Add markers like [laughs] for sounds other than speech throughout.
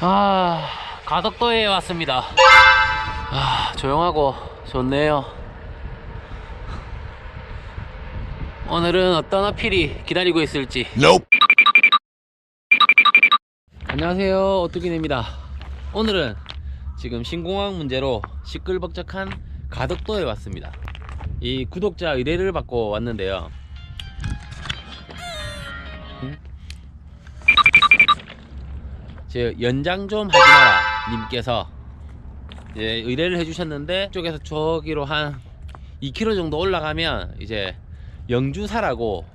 아, 가덕도에 왔습니다. 아, 조용하고 좋네요. 오늘은 어떤 어필이 기다리고 있을지. Nope. 안녕하세요, 오뚜기입니다. 오늘은 지금 신공항 문제로 시끌벅적한 가덕도에 왔습니다. 이 구독자 의뢰를 받고 왔는데요. 제 연장 좀 하지 마라 님께서 이제 의뢰를 해주셨는데 쪽에서 저기로 한 2km 정도 올라가면 이제 영주사라고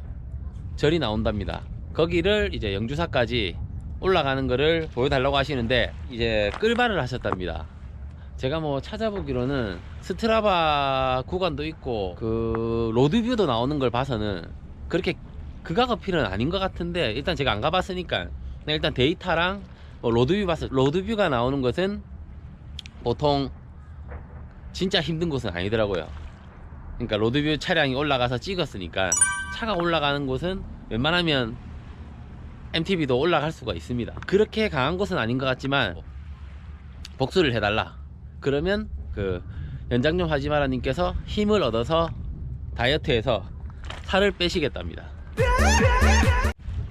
절이 나온답니다. 거기를 이제 영주사까지 올라가는 거를 보여달라고 하시는데 이제 끌발을 하셨답니다. 제가 뭐 찾아보기로는 스트라바 구간도 있고 그 로드뷰도 나오는 걸 봐서는 그렇게 극악 어필은 아닌 것 같은데 일단 제가 안 가봤으니까 일단 데이터랑 뭐 로드뷰 봤을 로드뷰가 나오는 것은 보통 진짜 힘든 곳은 아니더라고요. 그러니까 로드뷰 차량이 올라가서 찍었으니까 차가 올라가는 곳은 웬만하면 MTB도 올라갈 수가 있습니다. 그렇게 강한 곳은 아닌 것 같지만 복수를 해달라. 그러면 그 연장 좀 하지 마라 님께서 힘을 얻어서 다이어트해서 살을 빼시겠답니다.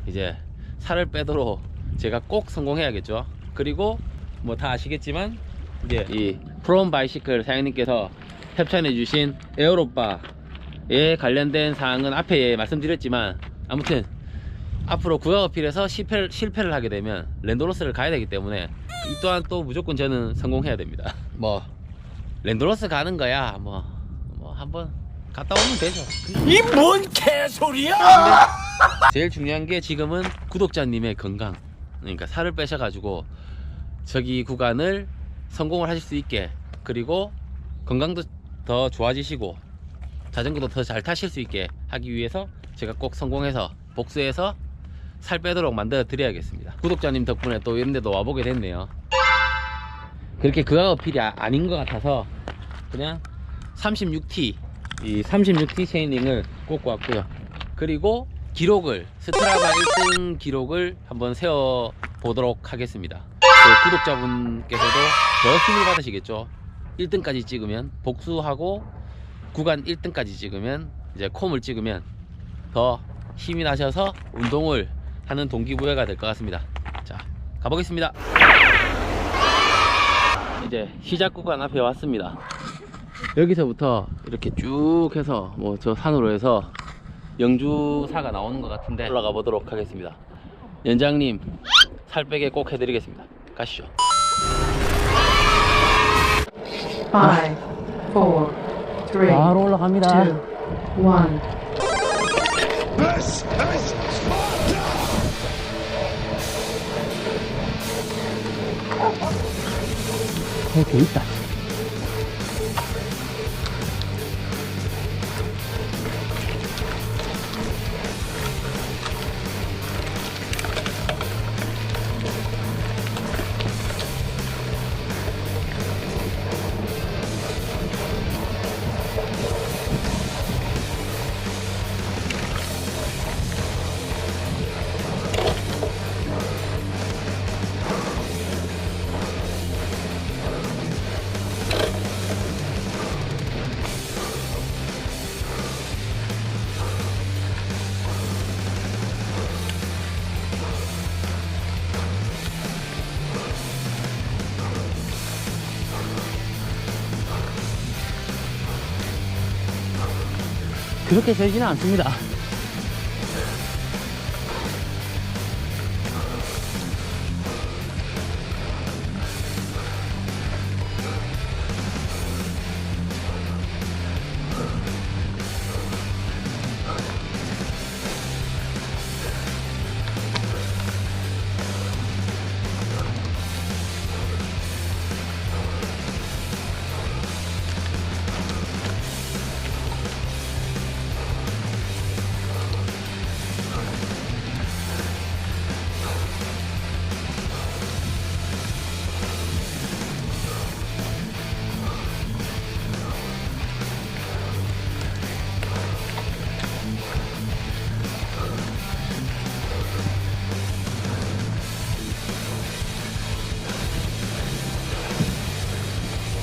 이제 살을 빼도록 제가 꼭 성공해야겠죠. 그리고 뭐 다 아시겠지만 이제 이 프롬 바이시클 사장님께서 협찬해 주신 에어로바에 관련된 사항은 앞에 말씀드렸지만 아무튼 앞으로 구역 어필에서 실패를, 실패를 하게 되면 랜도로스를 가야 되기 때문에 이 또한 또 무조건 저는 성공해야 됩니다. [laughs] 뭐 랜도로스 가는 거야 뭐, 뭐 한번 갔다 오면 되죠. 이 뭔 개소리야? 제일 중요한 게 지금은 구독자님의 건강. 그러니까 살을 빼셔가지고 저기 구간을 성공을 하실 수 있게 그리고 건강도 더 좋아지시고 자전거도 더 잘 타실 수 있게 하기 위해서 제가 꼭 성공해서 복수해서 살 빼도록 만들어 드려야겠습니다. 구독자님 덕분에 또 이런 데도 와보게 됐네요. 그렇게 그가 어필이 아, 아닌 것 같아서 그냥 36T 이 36T 체인링을 꽂고 왔고요. 그리고 기록을 스트라바 1등 기록을 한번 세워 보도록 하겠습니다. 그 구독자분께서도 더 힘을 받으시겠죠. 1등까지 찍으면 복수하고 구간 1등까지 찍으면 이제 콤을 찍으면 더 힘이 나셔서 운동을 하는 동기부여가 될 것 같습니다. 자, 가보겠습니다. 이제 시작 구간 앞에 왔습니다. 여기서부터 이렇게 쭉 해서 뭐 저 산으로 해서 영주사가 나오는 것 같은데 올라가 보도록 하겠습니다. 연장님 살 빼게 꼭 해드리겠습니다. 가시죠. Five, four, three, 바로 올라갑니다. two, one. This is Sparta! 이렇게 있다. 그렇게 세지는 않습니다.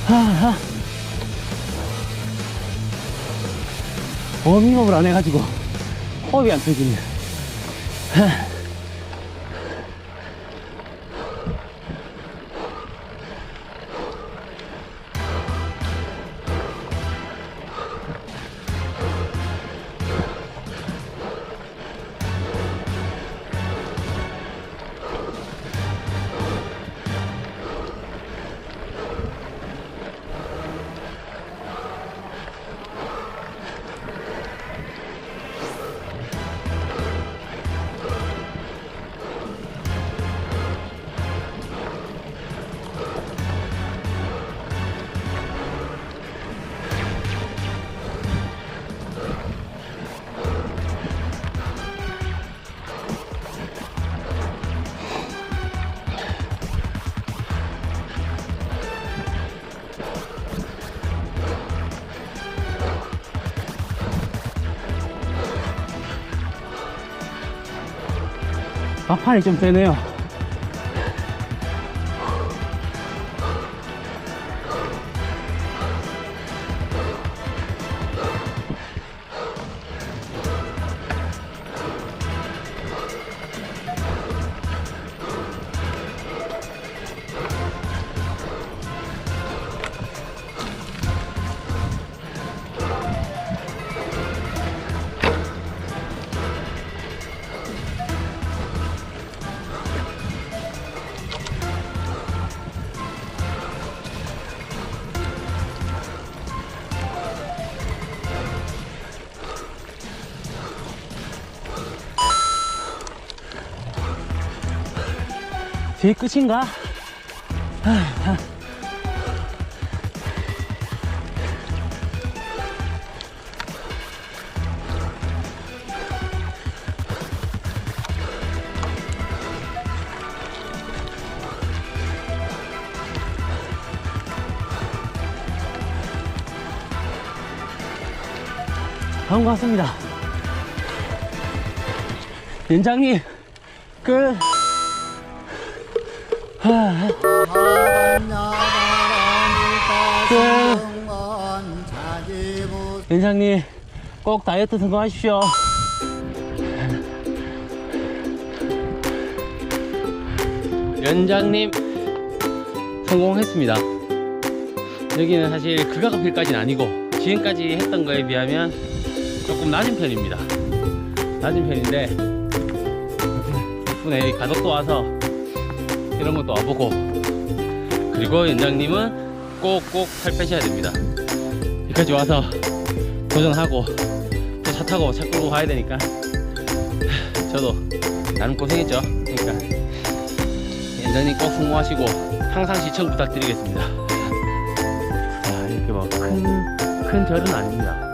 아, 아. 워밍업을 안 해가지고 호흡이 안 펴지네. 막판이 좀 세네요. 제 끝인가? 다온 것 같습니다. 연장님, 끝. 연장님 꼭 다이어트 성공하십시오. 연장님 성공했습니다. 여기는 사실 극악 어필까지는 아니고 지금까지 했던 거에 비하면 조금 낮은 편입니다. 낮은 편인데 덕분에 가족도 와서 이런 것도 와보고. 그리고 연장님은 꼭꼭 살 빼셔야 됩니다. 여기까지 와서 도전하고 또 차 타고 차 끌고 가야 되니까. [laughs] 저도 나름 고생했죠. 그러니까. 연장님 꼭 성공하시고 항상 시청 부탁드리겠습니다. 자 [laughs] 이렇게 뭐큰큰 절은 아닙니다.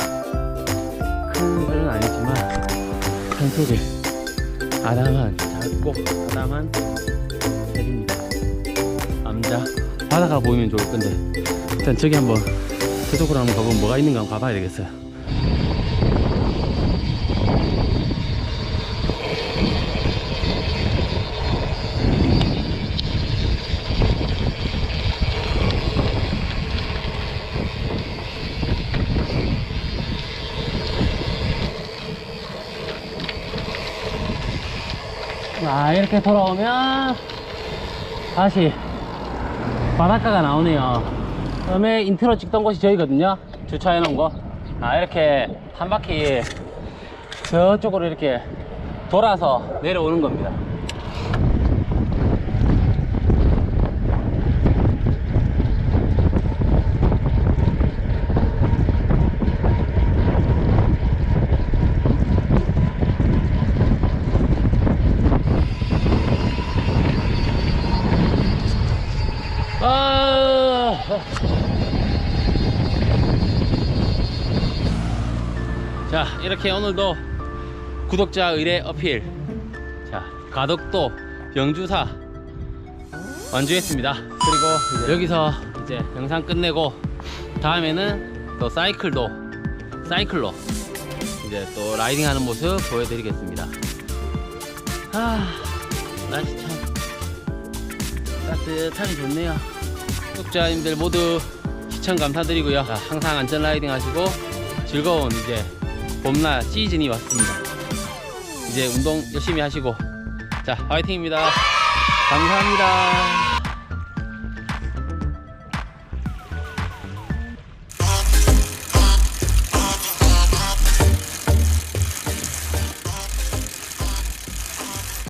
큰 절은 아니지만 산속에 아담한 작고 아담한 남자 바다가 보이면 좋을 건데. 일단 저기 한번 저쪽으로 한번 가보면 뭐가 있는가 한번 가봐야 되겠어요. 자 이렇게 돌아오면 다시 바닷가가 나오네요. 처음에 인트로 찍던 곳이 저기거든요. 주차해 놓은 거. 아, 이렇게 한 바퀴 저쪽으로 이렇게 돌아서 내려오는 겁니다. 아, 자 이렇게 오늘도 구독자 의뢰 어필. 자 가덕도 영주사 완주했습니다. 그리고 이제 여기서 이제 영상 끝내고 다음에는 또 사이클도 사이클로 이제 또 라이딩 하는 모습 보여드리겠습니다. 아 날씨 참 따뜻하니 좋네요 구독자님들 모두 시청 감사드리고요. 자, 항상 안전 라이딩 하시고 즐거운 이제 봄날 시즌이 왔습니다. 이제 운동 열심히 하시고 자 화이팅입니다. 감사합니다.